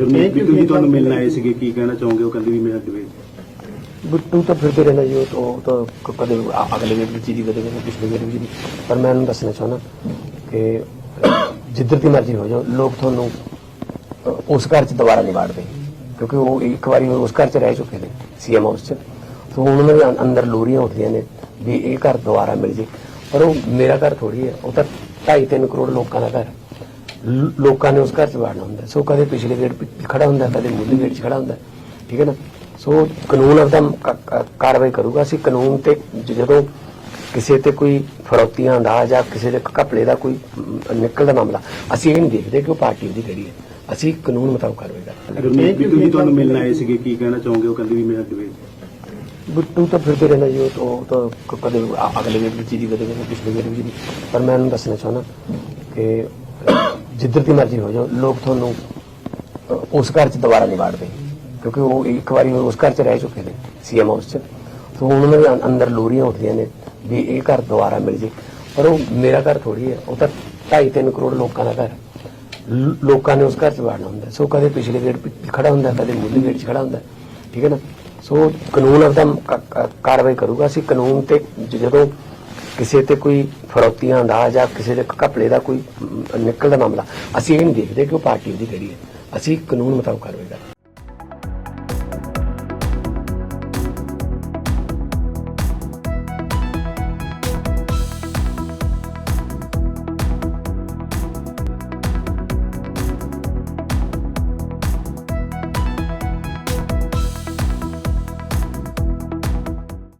ਰਮਨੀਤ ਬਿੱਟੂ ਜੀ ਤੁਹਾਨੂੰ ਮਿਲਣ ਆਏ ਸੀਗੇ ਕੀ ਕਹਿਣਾ ਚਾਹੋਗੇ? ਉਹ ਕਹਿੰਦੇ ਵੀ ਮੇਰਾ ਡਿਬੇਟ ਬਿੱਟੂ ਤਾਂ ਫਿਰਦੇ ਰਹਿਣਾ ਜੀ ਉਹ ਤਾਂ- ਉਹ ਤਾਂ ਕ- ਕਦੇ ਅ- ਅਗਲੇ ਵੇਲੇ ਵਿੱਚ ਜੀ ਕਦੇ ਕਦੇ ਪਿਛਲੇ ਵੇਲੇ ਵਿੱਚ ਜੀ ਪਰ ਮੈਂ ਉਹਨੂੰ ਦੱਸਣਾ ਚਾਹੁੰਦਾ ਕਿ ਜਿੱਧਰ ਦੀ ਮਰਜ਼ੀ ਹੋ ਜਾਓ ਲੋਕ ਤੁਹਾਨੂੰ ਅ, ਉਸ ਘਰ 'ਚ ਦੁਬਾਰਾ ਨਹੀਂ ਵਾੜਦੇ। ਕਿਉਂਕਿ ਉਹ ਇੱਕ ਵਾਰੀ ਉਸ ਘਰ 'ਚ ਰਹਿ ਚੁੱਕੇ ਨੇ ਸੀਐਮ ਹਾਊਸ 'ਚ। ਤਾਂ ਹੁਣ ਉਹਨਾਂ ਦੇ ਅੰ- ਅੰਦਰ ਲੋਰੀਆਂ ਉੱਠਦੀਆਂ ਨੇ ਵੀ ਇਹ ਘਰ ਦੁਬਾਰਾ ਮਿਲ ਜੇ। ਪਰ ਉਹ ਮੇਰਾ ਘਰ ਥੋੜੀ ਹੈ ਉਹ ਤਾਂ 2.5 ਕਰੋੜ ਲੋਕਾਂ ਦਾ ਘਰ। ਹੈ। ਲੋਕਾਂ ਨੇ ਉਸ ਘਰ 'ਚ ਵੜਨਾ ਹੁੰਦਾ। ਸੋ ਕਦੇ ਪਿਛਲੇ ਗੇਟ 'ਤੇ ਖੜਾ ਹੁੰਦਾ ਕਦੇ ਮੁੱਢਲੇ ਗੇਟ 'ਚ ਖੜਾ ਹੁੰਦਾ। ਠੀਕ ਹੈ ਨਾ? ਸੋ ਕਾਨੂੰਨ ਆਪਦਾ ਕਾਰਵਾਈ ਕਰੂਗਾ। ਅਸੀਂ ਕਾਨੂੰਨ ਤੇ ਜਦੋਂ ਕਿਸੇ ਤੇ ਕੋਈ ਫਰੌਤੀਆਂ ਦਾ ਜਾਂ ਕਿਸੇ ਦੇ ਘਪਲੇ ਦਾ ਕੋਈ ਨਿਕਲਦਾ ਮਾਮਲਾ ਅਸੀਂ ਇਹ ਨਹੀਂ ਦੇਖਦੇ ਕਿ ਉਹ ਪਾਰਟੀ ਦੀ ਕਿਹੜੀ ਹੈ। ਅਸੀਂ ਕਾਨੂੰਨ ਮੁਤਾਬਕ ਕਾਰਵਾਈ ਕਰਦੇ ਤੁਹਾਨੂੰ ਮਿਲਣ ਆਏ ਸੀਗੇ ਕੀ ਕਹਿਣਾ ਚਾਹੋਗੇ? ਉਹ ਕਹਿੰਦੇ ਵੀ ਮੇਰਾ ਡਿਬੇਟ ਬਿੱਟੂ ਤਾਂ ਫਿਰਦੇ ਰਹਿਣਾ ਜੀ ਉਹ ਤਾਂ- ਕਦੇ ਅਗਲੇ ਵੇਲੇ ਵਿੱਚ ਜੀ ਕਦੇ ਪਿਛਲੇ ਵੇਲੇ ਵਿੱਚ ਜੀ। ਪਰ ਮੈਂ ਉਹਨੂੰ ਦੱਸਣਾ ਚਾਹੁੰਦਾ ਕਿ ਜਿੱਧਰ ਦੀ ਮਰਜ਼ੀ ਹੋ ਜਾਓ, ਲੋਕ ਤੁਹਾਨੂੰ ਉਸ ਘਰ 'ਚ ਦੁਬਾਰਾ ਨਹੀਂ ਵਾੜਦੇ, ਕਿਉਂਕਿ ਉਹ ਇੱਕ ਵਾਰੀ ਉਸ ਘਰ 'ਚ ਰਹਿ ਚੁੱਕੇ ਨੇ, ਸੀਐਮ ਹਾਊਸ 'ਚ। ਸੋ ਹੁਣ ਉਹਨਾਂ ਦੇ ਅੰਦਰ ਲੋਰੀਆਂ ਉੱਠਦੀਆਂ ਨੇ, ਵੀ ਇਹ ਘਰ ਦੁਬਾਰਾ ਮਿਲ ਜੇ। ਪਰ ਉਹ ਮੇਰਾ ਘਰ ਥੋੜੀ ਹੈ, ਉਹ ਤਾਂ 2.5 ਕਰੋੜ ਲੋਕਾਂ ਦਾ ਘਰ ਲੋਕਾਂ ਨੇ ਉਸ ਘਰ 'ਚ ਵਾੜਨਾ ਹੁੰਦਾ ਸੋ ਕਦੇ ਪਿਛਲੇ ਗੇਟ 'ਤੇ ਖੜਾ ਹੁੰਦਾ ਕਦੇ ਮੁੱਢਲੇ ਗੇਟ 'ਚ ਖੜਾ ਹੁੰਦਾ ਠੀਕ ਹੈ ਨਾ? ਸੋ ਕਾਨੂੰਨ ਆਪਦਾ ਕਾਰਵਾਈ ਕਰੂਗਾ। ਅਸੀਂ ਕਾਨੂੰਨ ਤੇ ਜਦੋਂ ਕਿਸੇ ਤੇ ਕੋਈ ਫਰੋਤੀਆਂ ਦਾ ਜਾਂ ਕਿਸੇ ਦੇ ਘਪਲੇ ਦਾ ਕੋਈ ਨਿਕਲਦਾ ਮਾਮਲਾ, ਅਸੀਂ ਇਹ ਨਹੀਂ ਦੇਖਦੇ ਕਿ ਉਹ ਪਾਰਟੀ ਦੀ ਕਿਹੜੀ ਹੈ। ਅਸੀਂ ਕਾਨੂੰਨ ਮੁਤਾਬਕ ਕਾਰਵਾਈ ਕਰਦੇ